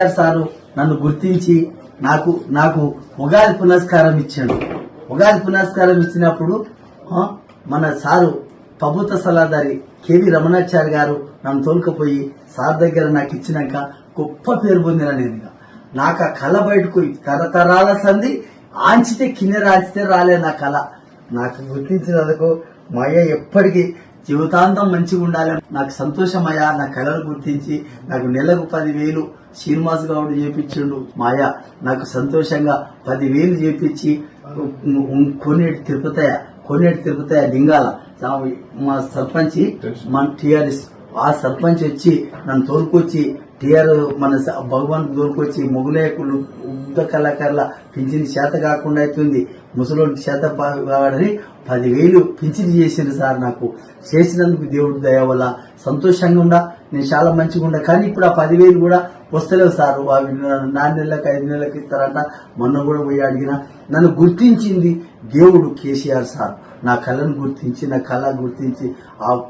Sir నన్ను గుర్తించి నాకు నాకు ఉగాది పునస్కారం ఇచ్చాడు ఉగాది పునస్కారం ఇచ్చినప్పుడు మన సారు ప్రభుత్వ సలహాదారి కేవి రమణాచారి గారు నన్ను తోలుకపోయి సార్ దగ్గర నాకు ఇచ్చినాక గొప్ప పేరు పొందిన నేను నాకు ఆ కళ బయటకు తరతరాల సంది ఆంచితే కింద ఆంచితే రాలే నా కళ. నాకు గుర్తించినందుకు మా అయ్య ఎప్పటికీ జీవితాంతం మంచిగా ఉండాలి నాకు సంతోషమయ్యా నా కళను గుర్తించి నాకు నెలకు పదివేలు శ్రీనివాస్ గౌడ్ చేపించిండు. మాయ నాకు సంతోషంగా పదివేలు చేపించి కొనేటి తిరుపతయ్య కొనేటి తిరుపతయ్య లింగాల మా సర్పంచ్ మన టిఆర్ఎస్ ఆ సర్పంచ్ వచ్చి నన్ను తోలుకొచ్చి టిఆర్ మన భగవాన్ దూరుకొచ్చి మొగులేకులు ఉద్ద కళాకారుల పింఛని చేత కాకుండా అవుతుంది ముసలోని చేత కావాలని పదివేలు పింఛని చేసింది సార్ నాకు. చేసినందుకు దేవుడు దయ వల్ల సంతోషంగా ఉండా నేను చాలా మంచిగా ఉండా. కానీ ఇప్పుడు ఆ పదివేలు కూడా వస్తలేవు సార్. అవి నాలుగు నెలలకు ఐదు నెలలకు ఇస్తారంట. మొన్న కూడా పోయి అడిగిన నన్ను గుర్తించింది దేవుడు కేసీఆర్ సార్. నా కళను గుర్తించి నా కళ గుర్తించి ఆ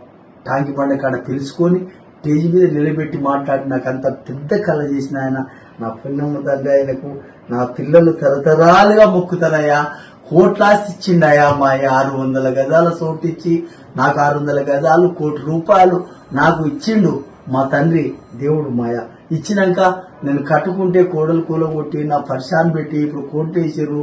టాంకి బండ కాడ తెలుసుకొని స్టేజ్ మీద నిలబెట్టి మాట్లాడి నాకు అంత పెద్ద కళ చేసిన ఆయన నా పుణ్యము తండ్రి ఆయనకు నా పిల్లలు తరతరాలుగా మొక్కుతానయ్యా. కోట్లాస్తి ఇచ్చిండయా మా ఆరు వందల గజాల సోటు ఇచ్చి నాకు ఆరు వందల గజాలు కోటి రూపాయలు నాకు ఇచ్చిండు మా తండ్రి దేవుడు మాయ ఇచ్చినాక నేను కట్టుకుంటే కోడలు కూలగొట్టి నా పరిశాన్ పెట్టి ఇప్పుడు కోర్టు వేసారు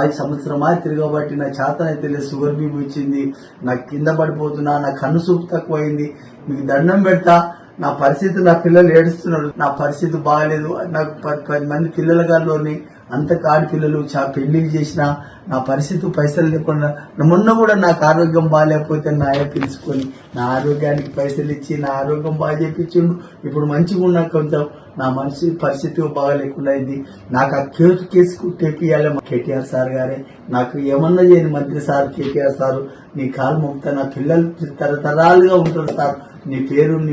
ఐదు సంవత్సరమా తిరగబట్టి నా చేతనైతే లేదు షుగర్ బీపీ వచ్చింది నాకు కింద పడిపోతున్నా నా కన్ను చూపు తక్కువైంది మీకు దండం పెడతా నా పరిస్థితి నా పిల్లలు ఏడుస్తున్నారు నా పరిస్థితి బాగాలేదు. నాకు పది పది మంది పిల్లల గారిలోని అంత కాడి పిల్లలు చా పెళ్ళిళ్ళు చేసిన నా పరిస్థితి పైసలు లేకుండా మొన్న కూడా నాకు ఆరోగ్యం బాగాలేకపోతే నా పిలుచుకొని నా ఆరోగ్యానికి పైసలు ఇచ్చి నా ఆరోగ్యం బాగా చేపించిండు. ఇప్పుడు మంచిగా ఉన్నా కొంచెం నా మనిషి పరిస్థితి బాగాలేకుండా అయింది. నాకు ఆ కేసు కేసుకు టేపియాలి కేటీఆర్ సార్ గారే. నాకు ఏమన్నా చేయని మంత్రి సార్ కేటీఆర్ సార్ నీ కాలు మోపుతా నా పిల్లలు తరతరాలుగా ఉంటారు సార్. నీ పేరు నీ